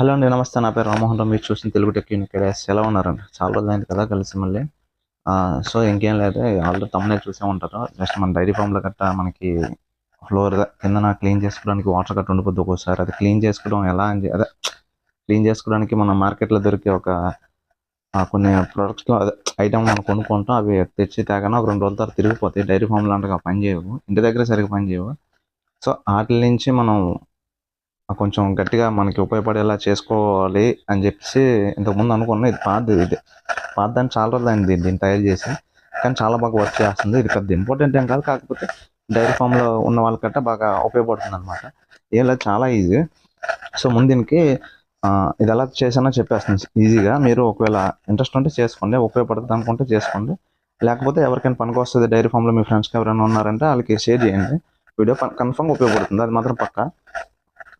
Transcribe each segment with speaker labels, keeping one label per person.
Speaker 1: Hello అండి నమస్తే. నా పేరు రామోహన్ రావు. మీరు చూసిన తెలుగు టెక్ యూనికేడస్ ఎలా ఉన్నారండి? చాలా రోజులైంది కదా కలిసి మళ్ళీ. సో ఇంకేం లేదు. ఆల్రెడీ తమ్మునే చూసే ఉంటారు. జస్ట్ మన డైరీ ఫామ్లో గట్ట మనకి ఫ్లోర్ కింద క్లీన్ చేసుకోవడానికి వాటర్ గట్ట ఉండిపోద్ది ఒక్కోసారి. అది క్లీన్ చేసుకోవడం ఎలా అని అదే క్లీన్ చేసుకోవడానికి మన మార్కెట్లో దొరికే ఒక కొన్ని ప్రొడక్ట్స్లో అదే ఐటమ్ మనం కొనుక్కుంటాం. అవి తెచ్చి తేగానే ఒక రెండు రోజుల తర్వాత తిరిగిపోతాయి. డైరీ ఫామ్ అంటే పని చేయవు ఇంటి దగ్గర సరిగ్గా పని చేయవు సో వాటి నుంచి మనం కొంచెం గట్టిగా మనకి ఉపయోగపడేలా చేసుకోవాలి అని చెప్పేసి ఇంతకుముందు అనుకున్నా ఇది పాతది ఇది పాతదాన్ని చాలా రోజులు అయింది దీన్ని తయారు చేసి. కానీ చాలా బాగా వర్క్ చేస్తుంది. ఇది పెద్ద ఇంపార్టెంట్ ఏం కాదు. కాకపోతే డైరీ ఫామ్లో ఉన్న వాళ్ళకంటే బాగా ఉపయోగపడుతుంది అనమాట ఏం లేదు చాలా ఈజీ సో ముందు దీనికి ఇది ఎలా చేసానో చెప్పేస్తుంది ఈజీగా మీరు ఒకవేళ ఇంట్రెస్ట్ ఉంటే చేసుకోండి. ఉపయోగపడుతుంది అనుకుంటే చేసుకోండి. లేకపోతే ఎవరికైనా పనికి వస్తుంది డైరీ ఫామ్లో మీ ఫ్రెండ్స్కి ఎవరైనా ఉన్నారంటే వాళ్ళకి షేర్ చేయండి. వీడియో కన్ఫర్మ్ ఉపయోగపడుతుంది. అది మాత్రం పక్కా.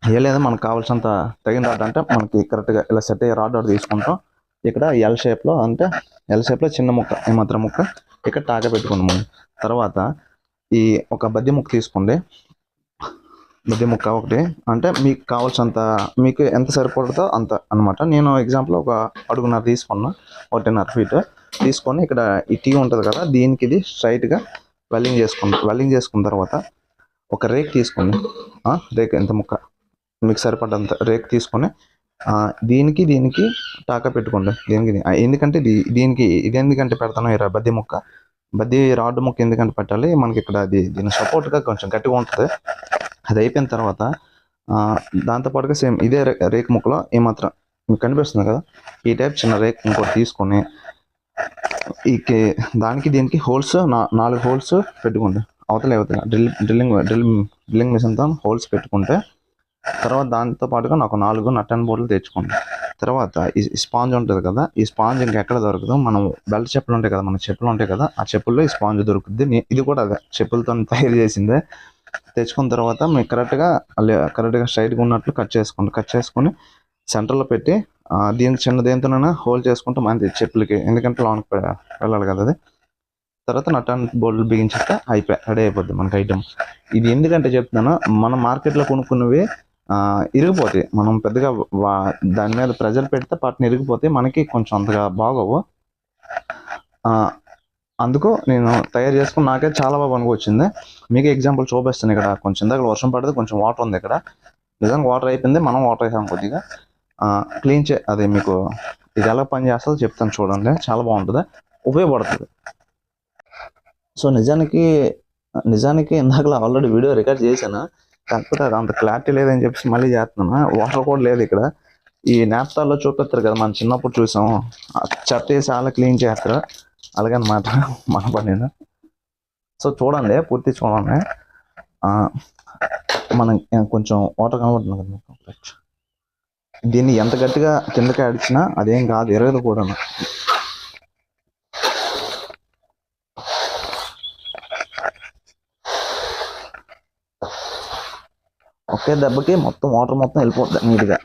Speaker 1: లేదా మనకు కావాల్సినంత తగిన రాడ్ అంటే మనకి కరెక్ట్గా ఇలా సెట్ అయ్యే రాడ్ ఒకటి తీసుకుంటాం. ఇక్కడ ఎల్ షేప్లో అంటే ఎల్ షేప్లో చిన్న ముక్క ఏమాత్రం ముక్క ఇక్కడ టాక పెట్టుకోండి తర్వాత ఈ ఒక బద్ది ముక్క తీసుకోండి. బద్ది ముక్క ఒకటి అంటే మీకు కావాల్సినంత మీకు ఎంత సరిపడుతుందో అంత అన్నమాట. నేను ఎగ్జాంపుల్ ఒక అడుగున్నర తీసుకున్నా ఒకటిన్నర ఫీట్ తీసుకొని ఇక్కడ ఈ టీ ఉంటుంది కదా దీనికి ఇది స్ట్రైట్గా వెల్లింగ్ చేసుకుంటాం వెల్లింగ్ చేసుకున్న తర్వాత ఒక రేక్ తీసుకోండి. రేక్ ఎంత ముక్క? మీకు సరిపడంత రేక్ తీసుకొని దీనికి దీనికి టాకా పెట్టుకోండి. దీనికి ఎందుకంటే దీ- దీనికి ఇది ఎందుకంటే పెడతాను ఈ బద్ది ముక్క. బద్ది రాడ్ ముక్క ఎందుకంటే పెట్టాలి? మనకి ఇక్కడ అది దీని సపోర్ట్గా కొంచెం గట్టిగా ఉంటుంది. అది అయిపోయిన తర్వాత దాంతోపాటుగా సేమ్ ఇదే రే- రేక్ ముక్కలో ఏమాత్రం మీకు కనిపిస్తుంది కదా? ఈ టైప్ చిన్న రేక్ ఇంకోటి తీసుకొని ఈ కే- దానికి దీనికి హోల్స్ నాలుగు హోల్స్ పెట్టుకోండి. అవతల అవతల. డ్రిల్ డ్రిల్లింగ్ డ్రిల్ డ్రిల్లింగ్ మిషన్తో హోల్స్ పెట్టుకుంటే తర్వాత దాంతో పాటుగా నాకు నాలుగు నట్ అండ్ బోర్డులు తెచ్చుకోండి తర్వాత ఈ స్పాంజ్ ఉంటుంది కదా ఈ స్పాంజ్ ఇంకెక్కడ దొరకదు. మనం బెల్ట్ చెప్పులు ఉంటాయి కదా మన చెప్పులు ఉంటాయి కదా ఆ చెప్పుల్లో ఈ స్పాంజ్ దొరుకుద్ది. ఇది కూడా అదే చెప్పులతో తయారు చేసిందే. తెచ్చుకున్న తర్వాత మీకు కరెక్ట్గా కరెక్ట్గా స్ట్రైట్గా ఉన్నట్లు కట్ చేసుకోండి. కట్ చేసుకొని సెంటర్లో పెట్టి దీనికి చిన్న దేంతోనైనా హోల్డ్ చేసుకుంటే. మంది చెప్పులకి ఎందుకంటే లాంగ్ వెళ్ళాలి కదా అది. తర్వాత నట్ అండ్ బోల్డ్ బిగించాక అయిపోయి రెడీ అయిపోద్ది మనకి ఐటమ్ ఇది ఎందుకంటే చెప్తున్నాను మనం మార్కెట్లో కొనుక్కున్నవి ఇరిగిపోతాయి. మనం పెద్దగా వా- దాని మీద ప్రెజర్ పెడితే పాటిని ఇరిగిపోతే మనకి కొంచెం అంతగా బాగోవు. అందుకు నేను తయారు చేసుకుని నాకే చాలా బాగా పనికి వచ్చింది మీకు ఎగ్జాంపుల్ చూపిస్తాను ఇక్కడ. కొంచెం ఇందాక వర్షం పడితే కొంచెం వాటర్ ఉంది ఇక్కడ. నిజంగా వాటర్ అయిపోయింది మనం వాటర్ వేసాం కొద్దిగా. క్లీన్ చే అది మీకు ఇది ఎలా పని చేస్తుందో చెప్తాను చూడండి. చాలా బాగుంటుంది. ఉపయోగపడుతుంది. సో నిజానికి నిజానికి ఇందాక ఆల్రెడీ వీడియో రికార్డ్ చేశాను. కాకపోతే అది అంత క్లారిటీ లేదని చెప్పేసి మళ్ళీ చేస్తున్నాను. వాటర్ కూడా లేదు ఇక్కడ. ఈ నాప్తాల్లో చూపిస్తారు కదా మనం చిన్నప్పుడు చూసాము చెత్త వేసి అలా క్లీన్ చేస్తారు. అలాగనమాట మన పని సో చూడండి పూర్తి చూడండి. మనం కొంచెం వాటర్ కనబడుతుంది కదా మీకు. దీన్ని ఎంత గట్టిగా కిందకి అడిచినా అదేం కాదు ఎరగదు కూడా ఒకే దెబ్బకి మొత్తం వాటర్ మొత్తం వెళ్ళిపోద్ది నీట్గా.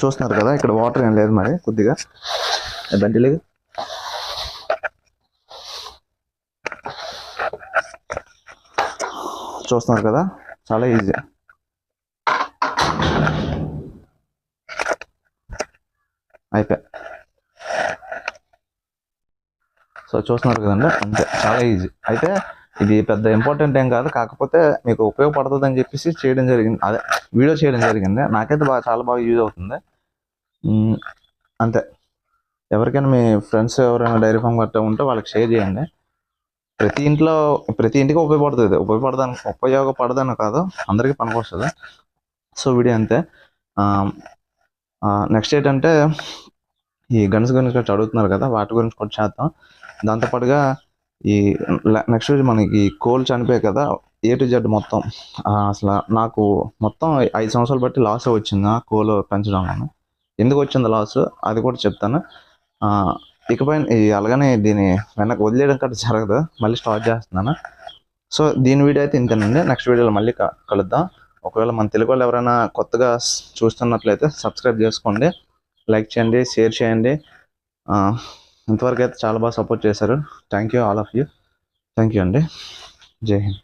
Speaker 1: చూస్తున్నారు కదా ఇక్కడ వాటర్ ఏం లేదు మరి కొద్దిగా. బండిలేదు చూస్తున్నారు కదా చాలా ఈజీ. అయిపోయి సో చూస్తున్నారు కదండి అంతే చాలా ఈజీ. అయితే ఇది పెద్ద ఇంపార్టెంట్ ఏం కాదు. కాకపోతే మీకు ఉపయోగపడుతుంది అని చెప్పేసి చేయడం జరిగింది. అదే వీడియో చేయడం జరిగింది. నాకైతే బాగా చాలా బాగా యూజ్ అవుతుంది. అంతే. ఎవరికైనా మీ ఫ్రెండ్స్ ఎవరైనా డైరీ ఫామ్ గట్రా ఉంటే వాళ్ళకి షేర్ చేయండి. ప్రతి ఇంట్లో ప్రతి ఇంటికి ఉపయోగపడుతుంది ఉపయోగపడదాని ఉపయోగపడదని కాదు. అందరికీ పనికొస్తుంది సో వీడియో అంతే. నెక్స్ట్ ఏంటంటే ఈ గన్స్ గురించి అడుగుతున్నారు కదా. వాటి గురించి కూడా చేద్దాం. దాంతోపాటుగా ఈ నెక్స్ట్ మనకి కోల్ చనిపోయాయి కదా ఏ టు జెడ్ మొత్తం. అసలు నాకు మొత్తం ఐదు సంవత్సరాలు బట్టి లాస్ వచ్చింది ఆ కోల్ పెంచడం ఎందుకు వచ్చింది లాస్ అది కూడా చెప్తాను. ఆ, ఇకపై అలాగనే దీన్ని వెనక్కి వదిలేయడం కట్ట జరగదు. మళ్ళీ స్టార్ట్ చేస్తున్నాను. సో దీని వీడియో అయితే ఇంతేనండి. నెక్స్ట్ వీడియోలో మళ్ళీ కలుద్దాం. ఒకవేళ మన తెలుగు వాళ్ళు ఎవరైనా కొత్తగా చూస్తున్నట్లయితే సబ్స్క్రైబ్ చేసుకోండి. లైక్ చేయండి షేర్ చేయండి. ఇంతవరకు అయితే చాలా బాగా సపోర్ట్ చేశారు. Thank you all of you thank you అండి. జై హింద్.